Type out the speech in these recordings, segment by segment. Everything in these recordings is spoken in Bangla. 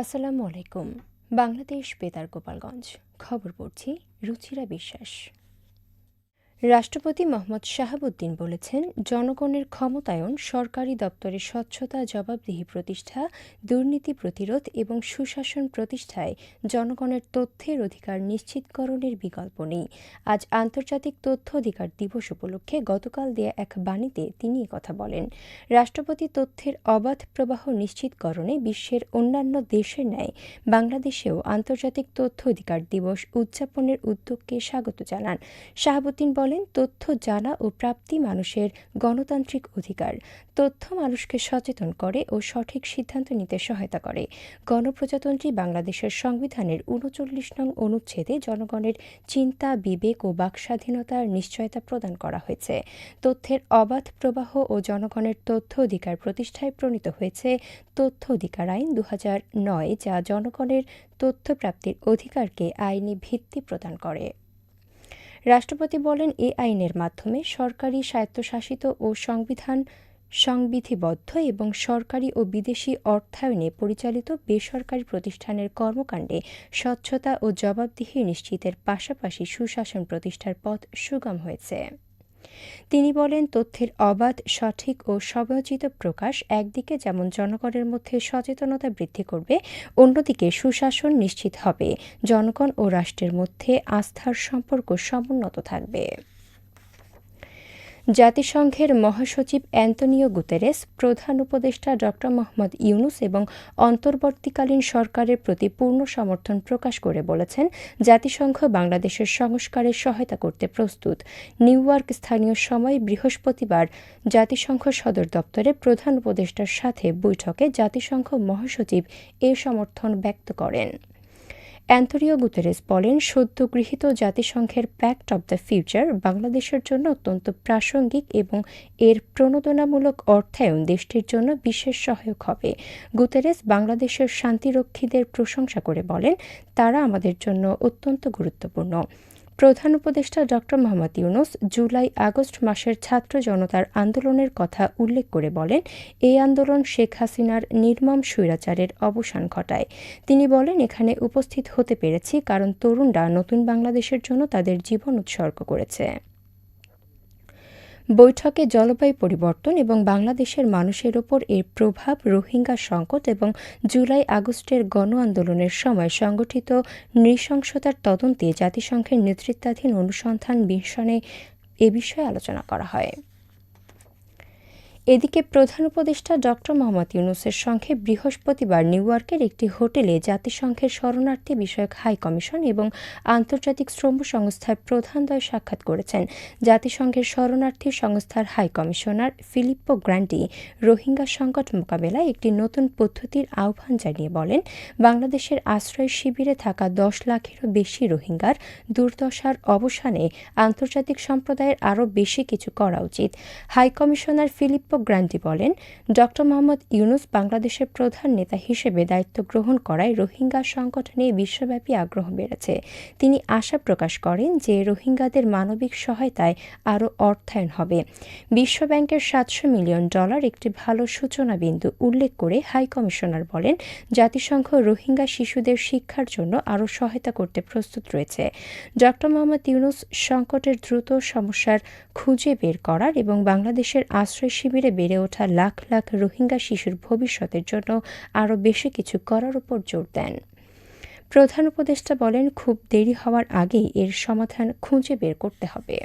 আসসালামু আলাইকুম বাংলাদেশ বেতার গোপালগঞ্জ। খবর পড়ছি রুচিরা বিশ্বাস। রাষ্ট্রপতি মোহাম্মদ শাহাবুদ্দিন বলেছেন, জনগণের ক্ষমতায়ন, সরকারি দপ্তরে স্বচ্ছতা, জবাবদিহি প্রতিষ্ঠা, দুর্নীতি প্রতিরোধ এবং সুশাসন প্রতিষ্ঠায় জনগণের তথ্যের অধিকার নিশ্চিতকরণের বিকল্প নেই। আজ আন্তর্জাতিক তথ্য অধিকার দিবস উপলক্ষে গতকাল দেয়া এক বাণীতে তিনি কথা বলেন, রাষ্ট্রপতি তথ্যের অবাধ প্রবাহ নিশ্চিতকরণে বিশ্বের অন্যান্য দেশের ন্যায় বাংলাদেশেও আন্তর্জাতিক তথ্য অধিকার দিবস উদযাপনের উদ্যোগকে স্বাগত জানান। শাহাবুদ্দিন বলেন, তথ্য জানা ও প্রাপ্তি মানুষের গণতান্ত্রিক অধিকার। তথ্য মানুষকে সচেতন করে ও সঠিক সিদ্ধান্ত নিতে সহায়তা করে। গণপ্রজাতন্ত্রী বাংলাদেশের সংবিধানের উনচল্লিশ নং অনুচ্ছেদে জনগণের চিন্তা, বিবেক ও বাকস্বাধীনতার নিশ্চয়তা প্রদান করা হয়েছে। তথ্যের অবাধ প্রবাহ ও জনগণের তথ্য অধিকার প্রতিষ্ঠায় প্রণীত হয়েছে তথ্য অধিকার আইন দু নয়, যা জনগণের তথ্য প্রাপ্তির অধিকারকে আইনি ভিত্তি প্রদান করে। রাষ্ট্রপতি বলেন, এ আইনের মাধ্যমে সরকারি স্বায়ত্তশাসিত ও সংবিধান সংবিধিবদ্ধ এবং সরকারি ও বিদেশি অর্থায়নে পরিচালিত বেসরকারি প্রতিষ্ঠানের কর্মকাণ্ডে স্বচ্ছতা ও জবাবদিহি নিশ্চিতের পাশাপাশি সুশাসন প্রতিষ্ঠার পথ সুগম হয়েছে। তিনি বলেন, তথ্যের অবাধ, সঠিক ও সময়োচিত প্রকাশ একদিকে যেমন জনগণের মধ্যে সচেতনতা বৃদ্ধি করবে, অন্যদিকে সুশাসন নিশ্চিত হবে। জনগণ ও রাষ্ট্রের মধ্যে আস্থার সম্পর্ক সমুন্নত থাকবে। জাতিসংঘের মহাসচিব অ্যান্তনিও গুতেরেস, প্রধান উপদেষ্টা ড মোহাম্মদ ইউনুস এবং অন্তর্বর্তীকালীন সরকারের প্রতি পূর্ণ সমর্থন প্রকাশ করে বলেছেন, জাতিসংঘ বাংলাদেশের সংস্কারে সহায়তা করতে প্রস্তুত। নিউ ইয়র্ক স্থানীয় সময় বৃহস্পতিবার জাতিসংঘ সদর দপ্তরে প্রধান উপদেষ্টার সাথে বৈঠকে জাতিসংঘ মহাসচিব এ সমর্থন ব্যক্ত করেন। অ্যান্থনিও গুতেরেস বলেন, সদ্য গৃহীত জাতিসংঘের প্যাক্ট অব দ্য ফিউচার বাংলাদেশের জন্য অত্যন্ত প্রাসঙ্গিক এবং এর প্রণোদনামূলক অর্থায়ন দেশটির জন্য বিশেষ সহায়ক হবে। গুতেরেস বাংলাদেশের শান্তিরক্ষীদের প্রশংসা করে বলেন, তারা আমাদের জন্য অত্যন্ত গুরুত্বপূর্ণ। প্রধান উপদেষ্টা doctor Mohammad Yunus July August মাসের ছাত্র জনতার আন্দোলনের কথা উল্লেখ করে বলেন, এই আন্দোলন শেখ হাসিনার নির্মম স্বৈরাচারের অবসান ঘটায়। তিনি বলেন, এখানে উপস্থিত হতে পেরেছি কারণ তরুণরা নতুন বাংলাদেশের জন্য তাদের জীবন উৎসর্গ করেছে। বৈঠকে জলবায়ু পরিবর্তন এবং বাংলাদেশের মানুষের ওপর এর প্রভাব, রোহিঙ্গা সংকট এবং জুলাই আগস্টের গণ আন্দোলনের সময় সংগঠিত নৃশংসতার তদন্তে জাতিসংঘের নেতৃত্বাধীন অনুসন্ধান মিশনে এ বিষয়ে আলোচনা করা হয়। এদিকে প্রধান উপদেষ্টা ড মোহাম্মদ ইউনুসের সঙ্গে বৃহস্পতিবার নিউ ইয়র্কের একটি হোটেলে জাতিসংঘের শরণার্থী বিষয়ক হাই কমিশন এবং আন্তর্জাতিক শ্রম সংস্থার প্রধানদ্বয় সাক্ষাৎ করেছেন। জাতিসংঘের শরণার্থী সংস্থার high commissioner Filippo Grandi Rohingya সংকট মোকাবেলায় একটি নতুন পদ্ধতির আহ্বান জানিয়ে বলেন, বাংলাদেশের আশ্রয় শিবিরে থাকা দশ লাখেরও বেশি রোহিঙ্গার দুর্দশার অবসানে আন্তর্জাতিক সম্প্রদায়ের আরও বেশি কিছু করা উচিত। হাই কমিশনার ফিলিপ্পো গ্রান্টি বলেন ড মোহাম্মদ ইউনুস বাংলাদেশের প্রধান নেতা হিসেবে দায়িত্ব গ্রহণ করায় রোহিঙ্গা সংকট নিয়ে বিশ্বব্যাপী আগ্রহ বেড়েছে। তিনি আশা প্রকাশ করেন যে রোহিঙ্গাদের মানবিক সহায়তায় আরও অর্থায়ন হবে। বিশ্বব্যাংকের সাতশো মিলিয়ন ডলার একটি ভালো সূচনা বিন্দু উল্লেখ করে হাই কমিশনার বলেন, জাতিসংঘ রোহিঙ্গা শিশুদের শিক্ষার জন্য আরও সহায়তা করতে প্রস্তুত রয়েছে। ড মোহাম্মদ ইউনুস সংকটের দ্রুত সমস্যার খুঁজে বের করার এবং বাংলাদেশের আশ্রয় শিবিরে শহরে বেড়ে ওঠা লাখ লাখ রোহিঙ্গা শিশুর ভবিষ্যতের জন্য আরও বেশি কিছু করার উপর জোর দেন। প্রধান উপদেষ্টা বলেন, খুব দেরি হওয়ার আগেই এর সমাধান খুঁজে বের করতে হবে।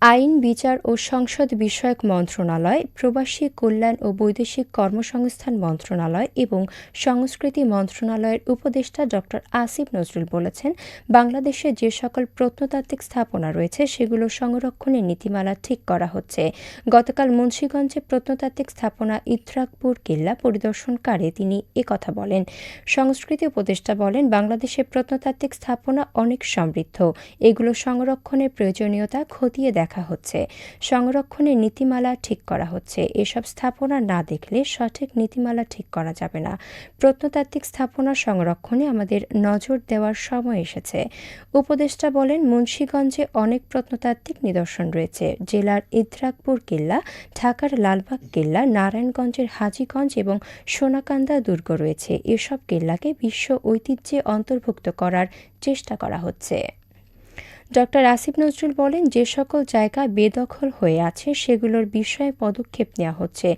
আইন, বিচার ও সংসদ বিষয়ক মন্ত্রণালয়, প্রবাসী কল্যাণ ও বৈদেশিক কর্মসংস্থান মন্ত্রণালয় এবং সংস্কৃতি মন্ত্রণালয়ের উপদেষ্টা ড. আসিফ নজরুল বলেছেন, বাংলাদেশে যে সকল প্রত্নতাত্ত্বিক স্থাপনা রয়েছে, সেগুলো সংরক্ষণের নীতিমালা ঠিক করা হচ্ছে। গতকাল মুন্সীগঞ্জে প্রত্নতাত্ত্বিক স্থাপনা ইত্রাকপুর কেল্লা পরিদর্শনকারে তিনি কথা বলেন। সংস্কৃতি উপদেষ্টা বলেন, বাংলাদেশে প্রত্নতাত্ত্বিক স্থাপনা অনেক সমৃদ্ধ। এগুলো সংরক্ষণের প্রয়োজনীয়তা খতিয়ে দেখা দেখা হচ্ছে। সংরক্ষণের নীতিমালা ঠিক করা হচ্ছে। এসব স্থাপনা না দেখলে সঠিক নীতিমালা ঠিক করা যাবে না। প্রত্নতাত্ত্বিক স্থাপনা সংরক্ষণে আমাদের নজর দেওয়ার সময় এসেছে। উপদেষ্টা বলেন, মুন্সীগঞ্জে অনেক প্রত্নতাত্ত্বিক নিদর্শন রয়েছে। জেলার ইদ্রাকপুর কেল্লা, ঢাকার লালবাগ কেল্লা, নারায়ণগঞ্জের হাজীগঞ্জ এবং সোনাকান্দা দুর্গ রয়েছে। এসব কেল্লাকে বিশ্ব ঐতিহ্যে অন্তর্ভুক্ত করার চেষ্টা করা হচ্ছে। ডক্টর আসিফ নজরুল বলেন, যে সকল জায়গা বেদখল হয়ে আছে, সেগুলোর বিষয়ে পদক্ষেপ নেওয়া হচ্ছে।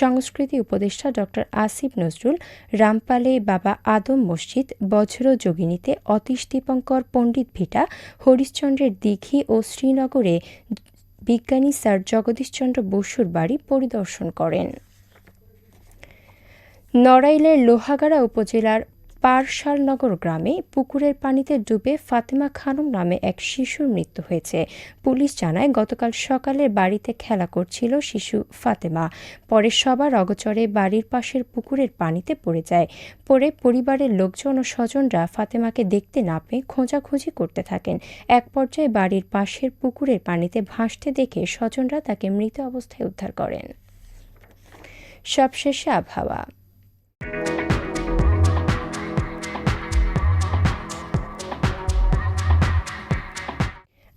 সংস্কৃতি উপদেষ্টা ডক্টর আসিফ নজরুল, রামপালে বাবা আদম মসজিদ বজ্র যোগিনীতে অতীশ দীপঙ্কর পণ্ডিত ভিটা, হরিশ্চন্দ্রের দীঘি ও শ্রীনগরে বিজ্ঞানী স্যার জগদীশচন্দ্র বসুর বাড়ি পরিদর্শন করেন। নড়াইলের লোহাগাড়া উপজেলার পারশালনগর গ্রামে পুকুরের পানিতে ডুবে ফাতেমা খানম নামে এক শিশুর মৃত্যু হয়েছে। পুলিশ জানায়, গতকাল সকালে বাড়িতে খেলা করছিল শিশু ফাতেমা। পরে সবার অগচরে বাড়ির পাশের পুকুরের পানিতে পড়ে যায়। পরে পরিবারের লোকজন ও স্বজনরা ফাতেমাকে দেখতে না পেয়ে খোঁজাখুঁজি করতে থাকেন। এক পর্যায়ে বাড়ির পাশের পুকুরের পানিতে ভাসতে দেখে স্বজনরা তাকে মৃত অবস্থায় উদ্ধার করেন। সবশেষে আবহাওয়া।